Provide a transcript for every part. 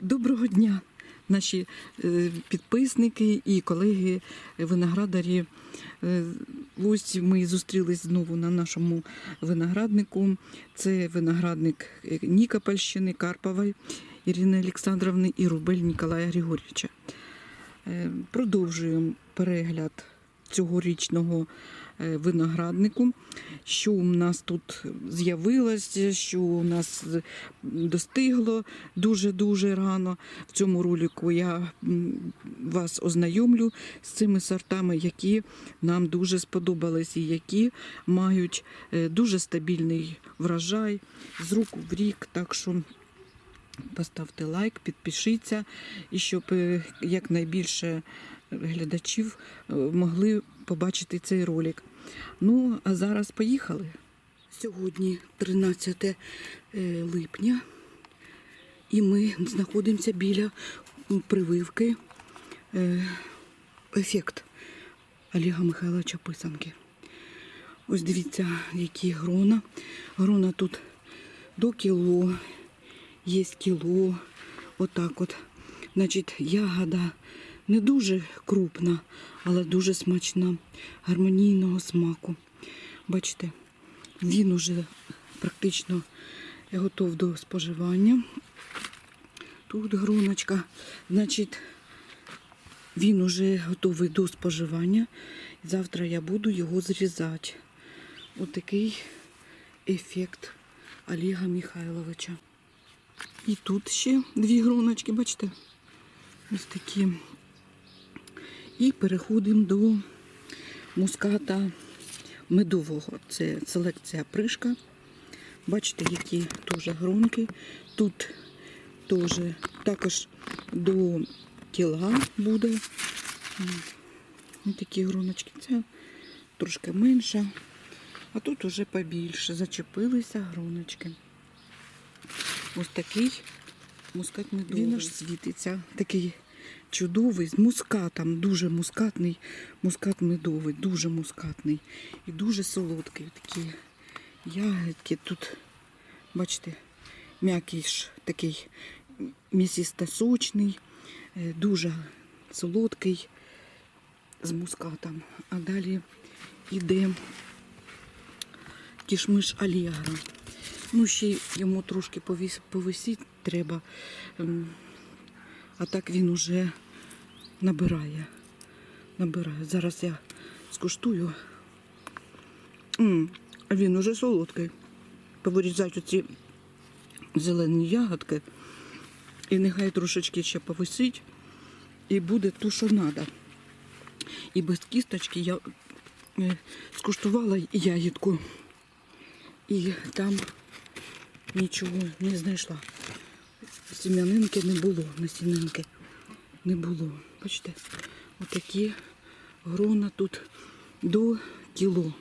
Доброго дня, наші е, підписники і колеги виноградарі. Е, Ось ми зустрілись знову на нашому винограднику. Це виноградник е, Нікопольщини, Карпової Ірини Олександровни і Рубель Ніколая Григорьовича. Продовжуємо перегляд цьогорічного е, винограднику, що у нас тут з'явилось, що у нас достигло дуже-дуже рано. В цьому ролику я вас ознайомлю з цими сортами, які нам дуже сподобались і які мають е, дуже стабільний врожай з рук в рік. Так що поставте лайк, підпишіться, і щоб е, якнайбільше глядачів е, могли побачити цей ролик. Ну, а зараз поїхали. Сьогодні 13 е, липня, і ми знаходимося біля прививки е, ефект Олега Михайловича Писанки. Ось дивіться, які грона. Грона тут до кіло, є кіло, отак от. Значить, ягода не дуже крупна, але дуже смачна, гармонійного смаку. Бачите, він уже практично готов до споживання. Тут гроночка. Значить, він уже готовий до споживання. Завтра я буду його зрізати. Отакий ефект Олега Михайловича. І тут ще дві гроночки, бачите? Ось такі. І переходимо до муската медового. Це селекція пришка. Бачите, які теж гронки. Тут теж також до кіла буде. Ось такі гроночки. Це трошки менше. А тут уже побільше. Зачепилися гроночки. Ось такий мускат медовий. Він аж світиться. Такий чудовий, з мускатом, дуже мускатний, мускат медовий, дуже мускатний і дуже солодкий. Такі ягодки тут, бачите, м'який ж такий м'ясисто-сочний, е, дуже солодкий з мускатом. А далі йде кішмиш Алігра. Ну, ще йому трошки повіс, повисіти треба. А так він уже набирає. Набирає. Зараз я скуштую. М, Він уже солодкий. Повирізати оці зелені ягодки. І нехай трошечки ще повисить. І буде то, що треба. І без кісточки я е, скуштувала ягідку. І там нічого не знайшла. Сім'янинки не було, насінинки не було. Бачите, отакі грона тут до кіло.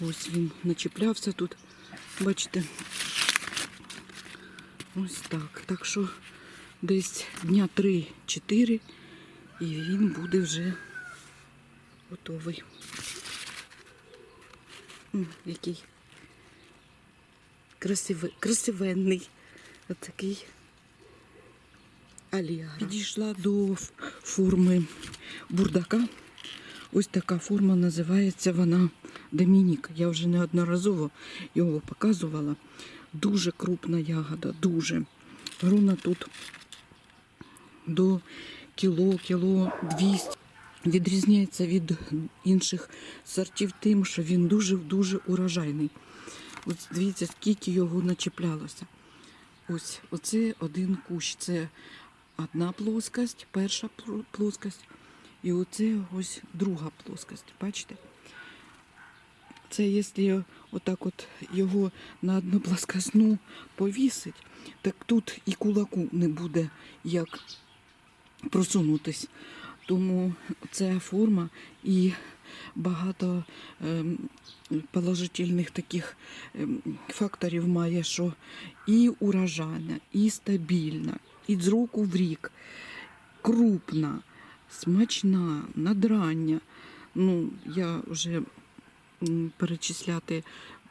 Ось він начіплявся тут. Бачите. Ось так. Так що десь дня 3-4 і він буде вже готовий. М, Який красивий, красивенний. Отакий. Підійшла до форми бурдака. Ось така форма називається вона Домінік. Я вже неодноразово його показувала. Дуже крупна ягода, дуже. Груна тут до кіло, кіло 200. Відрізняється від інших сортів тим, що він дуже-дуже урожайний. Ось дивіться, скільки його начеплялося. Ось оце один кущ. Це одна плоскость, перша пло- плоскость. І оце ось друга плоскость. Бачите? Це якщо отак от його на одну плоскосну повісить, так тут і кулаку не буде як просунутись. Тому ця форма і багато ем, положительних таких ем, факторів має, що і урожайна, і стабільна, і з року в рік, крупна, смачна, надрання. Ну, я вже перечисляти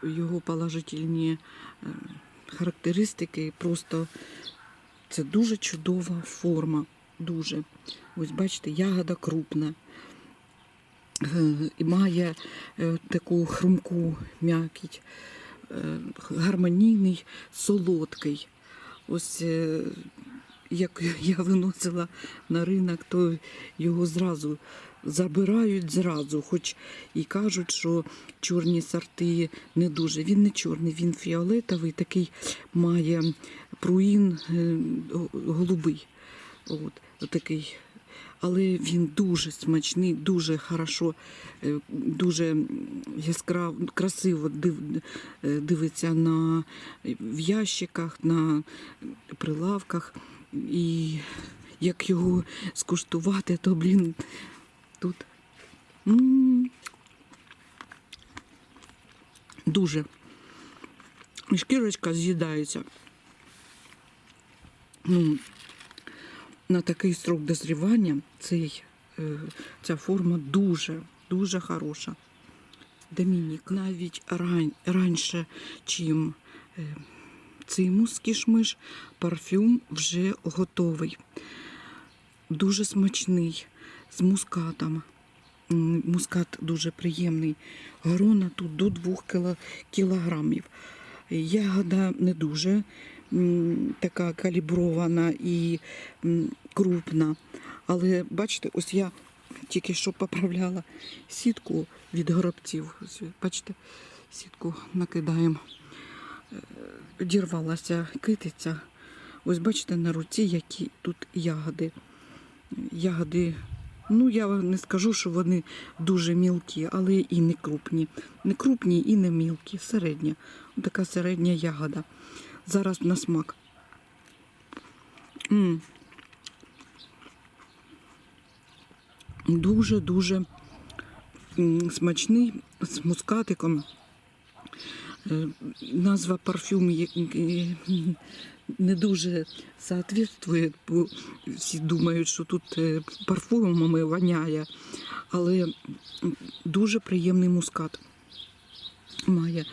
його положительні ем, характеристики просто Це дуже чудова форма. Дуже. Ось бачите, ягода крупна. Е, І має е, таку хрумку м'якіть, е, гармонійний, солодкий. Ось е, як я виносила на ринок, то його зразу забирають зразу, хоч і кажуть, що чорні сорти не дуже. Він не чорний, він фіолетовий, такий має пруїн е, голубий. От, отакий. Але він дуже смачний, дуже хорошо, е, дуже яскраво, красиво е, дивиться на, в ящиках, на прилавках. І як його скуштувати, то, блін, тут м, дуже. І шкірочка з'їдається. Ну, на такий срок дозрівання цей, е, ця форма дуже, дуже хороша. Домінік навіть рань, раніше, чим е, цимус кішмиш, парфюм вже готовий. Дуже смачний, з мускатом. Мускат дуже приємний. Грона тут до 2 кіло- кілограмів. Ягода не дуже така калібрована і крупна. Але бачите, ось я тільки що поправляла сітку від горобців. Бачите, сітку накидаємо. Дірвалася китиця. Ось бачите на руці, які тут ягоди. Ягоди, ну я не скажу, що вони дуже мілкі, але і не крупні. Не крупні і не мілкі, середня. Така середня ягода. Зараз на смак. Дуже-дуже смачний з мускатиком. Е, Назва парфюм не дуже соответствує, бо всі думають, що тут е, парфумами воняє, але дуже приємний мускат. Має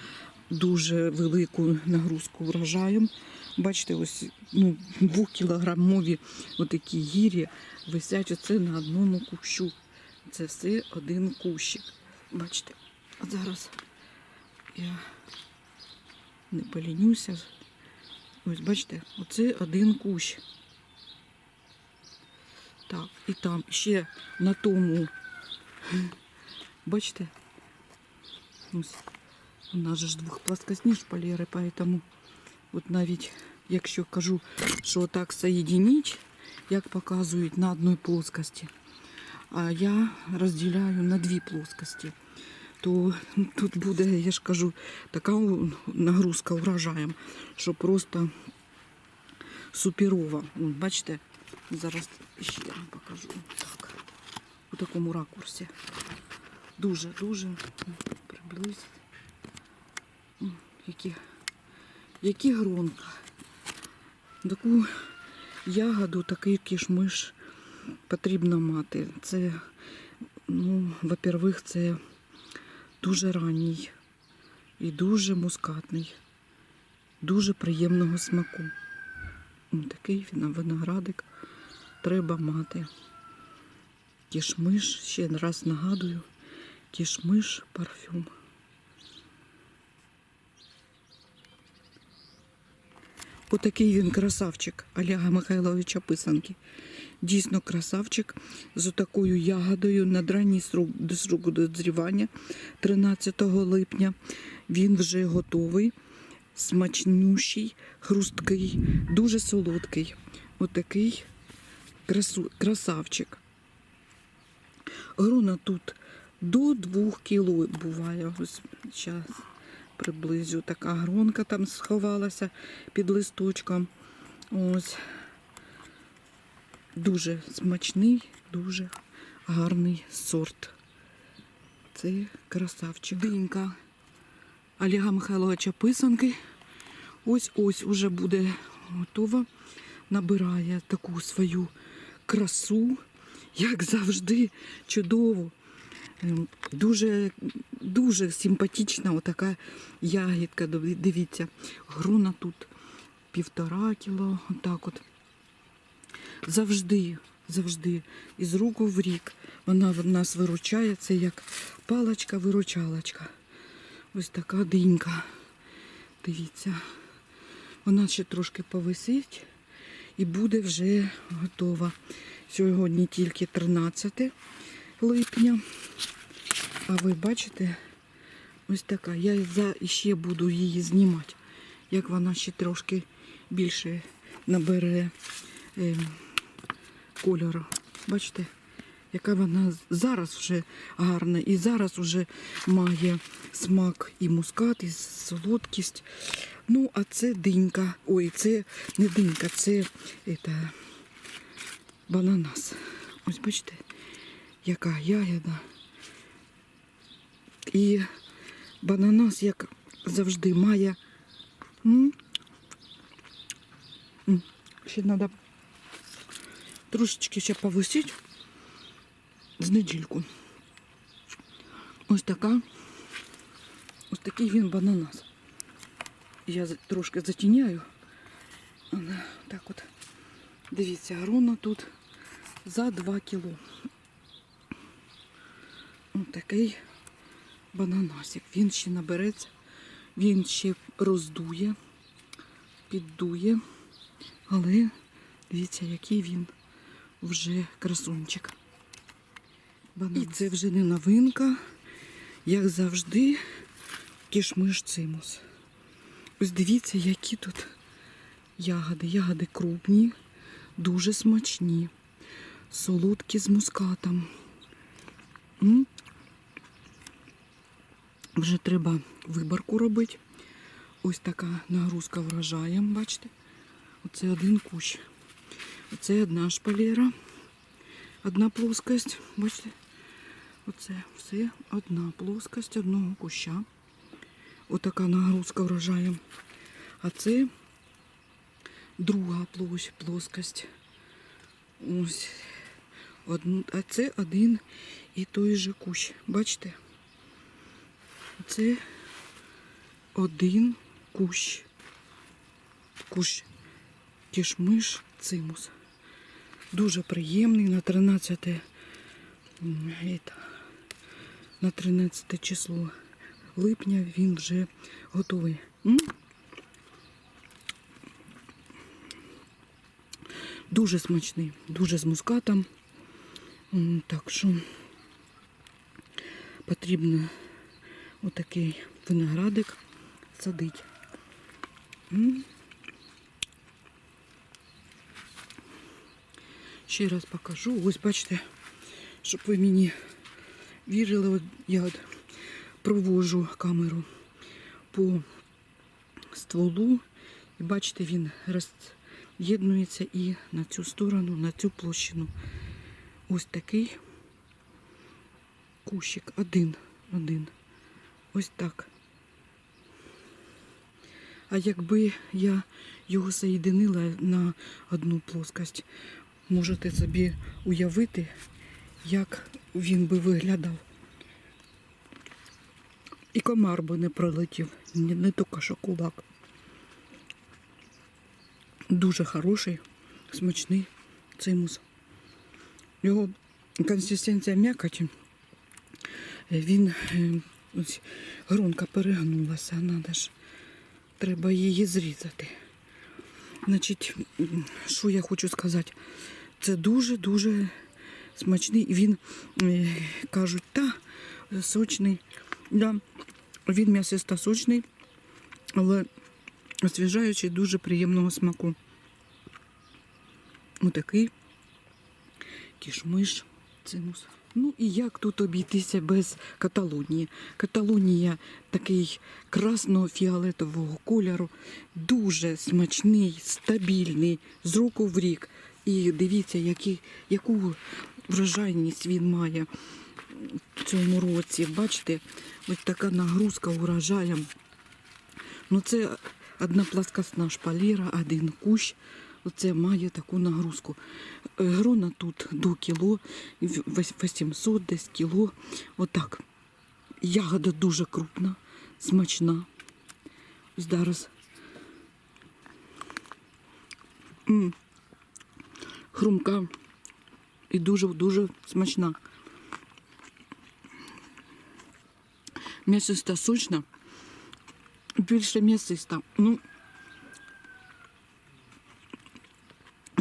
дуже велику нагрузку врожаєм. Бачите, ось ну, двохкілограмові отакі гірі висять оце на одному кущу. Це все один кущик. Бачите, от зараз я не полінюся. Ось бачите, оце один кущ. Так, і там ще на тому. Бачите? Ось. У нас же ж двохплоскосні шпалери, поэтому от навіть якщо кажу, що так соєдиніть, як показують на одній плоскості, а я розділяю на дві плоскості, то тут буде, я ж кажу, така нагрузка урожаєм, що просто суперова. Бачите, зараз ще я вам покажу. Так, у такому ракурсі. Дуже, дуже приблизь. М, Які, які гронка. Таку ягоду, такий кішмиш потрібно мати. Це, ну, во-первых, це дуже ранній і дуже мускатний, дуже приємного смаку. Такий виноградик треба мати. Кішмиш, ще раз нагадую, кішмиш парфюм. Отакий він красавчик Олега Михайловича Писанки. Дійсно красавчик з отакою ягодою на ранній срок, дозрівання 13 липня. Він вже готовий, смачнющий, хрусткий, дуже солодкий. Отакий красу, красавчик. Грона тут до 2 кіло буває. Зараз приблизю. Така гронка там сховалася під листочком. Ось. Дуже смачний, дуже гарний сорт. Це красавчик. Динька Олега Михайловича Писанки. Ось ось уже буде готова. Набирає таку свою красу, як завжди, чудово. Ем, Дуже, дуже симпатична отака ягідка. Дивіться, грона тут півтора кіло, отак от. Завжди, завжди із руку в рік. Вона нас виручає, це як паличка-виручалочка. Ось така динька. Дивіться. Вона ще трошки повисить і буде вже готова. Сьогодні тільки 13 липня. А ви бачите, ось така. Я ще буду її знімати, як вона ще трошки більше набере е, кольору. Бачите, яка вона зараз вже гарна і зараз вже має смак і мускат, і солодкість. Ну, а це динька. Ой, це не динька, це это, бананас. Ось бачите, яка ягода. І бананас, як завжди, має. Ще треба трошечки ще повисити з недільку. Ось така. Ось такий він бананас. Я трошки затіняю. Вона Так от. Дивіться, грона тут за 2 кіло. Ось такий бананасик. Він ще набереться, він ще роздує, піддує. Але дивіться, який він вже красунчик. І це вже не новинка, як завжди, кішмиш цимус. Ось дивіться, які тут ягоди. Ягоди крупні, дуже смачні, солодкі з мускатом. М? Вже треба виборку робити. Ось така нагрузка врожаєм, бачите? Оце один кущ. Оце одна шпалера, одна плоскость. Бачите? Оце все одна плоскость одного куща. Отака нагрузка врожаєм. А це друга плоскость. Ось. А це один і той же кущ. Бачите? Це один кущ. Кущ кішмиш цимус. Дуже приємний на 13 на 13 число липня він вже готовий. Дуже смачний, дуже з мускатом. Так що потрібно отакий виноградик садити. Ще раз покажу. Ось бачите, щоб ви мені вірили, от я провожу камеру по стволу. І бачите, він роз'єднується і на цю сторону, на цю площину. Ось такий кущик. Один. Один. Ось так. А якби я його соєдинила на одну плоскость, можете собі уявити, як він би виглядав. І комар би не пролетів, не, не тільки що кулак. Дуже хороший, смачний цимус. Його консистенція м'якоті. Він е, ось гронка перегнулася, надо ж. Треба її зрізати. Значить, що я хочу сказати? Це дуже-дуже смачний. І Він, е, кажуть, та сочний. Да, він м'ясисто сочний, але освіжаючий дуже приємного смаку. Отакий кішмиш цимус. Ну і як тут обійтися без Каталонії? Каталонія такий красно-фіолетового кольору, дуже смачний, стабільний, з року в рік. І дивіться, які, яку врожайність він має в цьому році. Бачите, ось така нагрузка урожаєм. Ну це одна пласкосна шпалера, один кущ. Оце має таку нагрузку. Е, Грона тут до кіло, в- 800 десь кіло. Отак. Ягода дуже крупна, смачна. Зараз. Хрумка і дуже-дуже смачна. М'ясиста сочна, більше м'ясиста. Ну,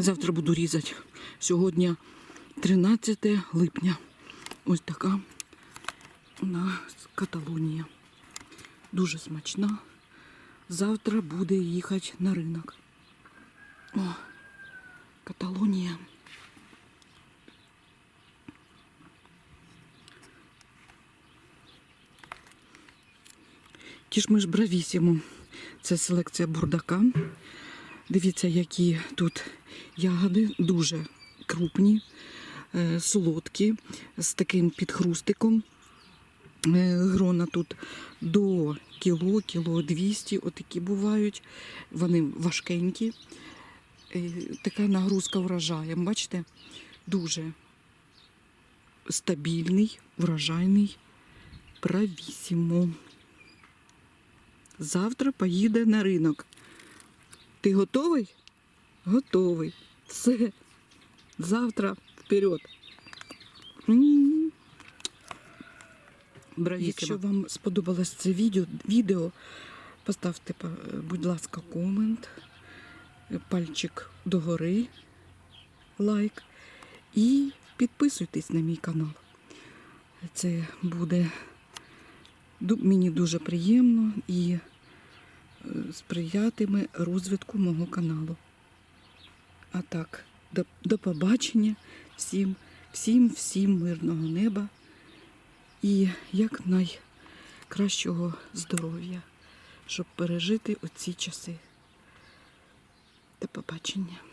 завтра буду різати. Сьогодні 13 липня. Ось така у нас Каталонія. Дуже смачна. Завтра буде їхати на ринок. О, Каталонія. Кішмиш бравісімо. Це селекція бурдака. Дивіться, які тут ягоди дуже крупні, е, солодкі, з таким підхрустиком. Е, Грона тут до кіло, кіло 200, отакі бувають. Вони важкенькі. Е, Така нагрузка врожає. Бачите, дуже стабільний, врожайний. Правісімо. Завтра поїде на ринок. Ти готовий? Готовий. Все. Завтра вперед. М. Якщо вам сподобалось це відео, відео поставте, будь ласка, комент, пальчик догори, лайк і підписуйтесь на мій канал. Це буде мені дуже приємно і е, сприятиме розвитку мого каналу. А так, до, до побачення всім, всім, всім мирного неба і як найкращого здоров'я, щоб пережити оці часи. До побачення.